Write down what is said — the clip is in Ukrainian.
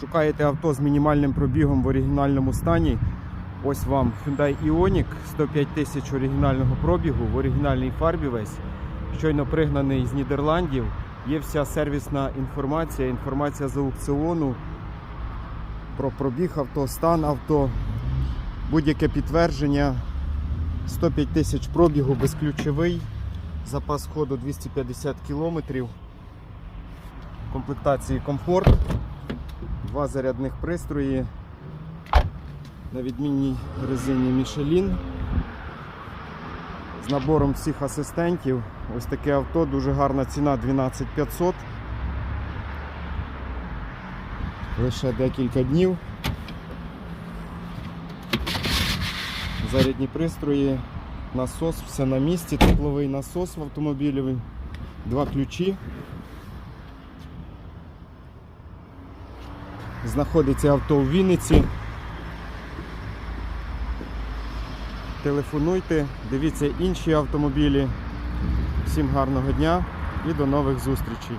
Шукаєте авто з мінімальним пробігом в оригінальному стані. Ось вам Hyundai Ioniq 105 тисяч оригінального пробігу в оригінальній фарбі весь. Щойно пригнаний з Нідерландів. Є вся сервісна інформація, інформація з аукціону про пробіг авто, стан авто, будь-яке підтвердження. 105 тисяч пробігу, безключовий, запас ходу 250 кілометрів, комплектації комфорт, два зарядних пристрої на відмінній резині Michelin. З набором всіх асистентів. Ось таке авто, дуже гарна ціна 12500. Лише декілька днів. Зарядні пристрої, насос, все на місці, тепловий насос в автомобілі, два ключі. Знаходиться авто в Вінниці. Телефонуйте, дивіться інші автомобілі. Всім гарного дня і до нових зустрічей.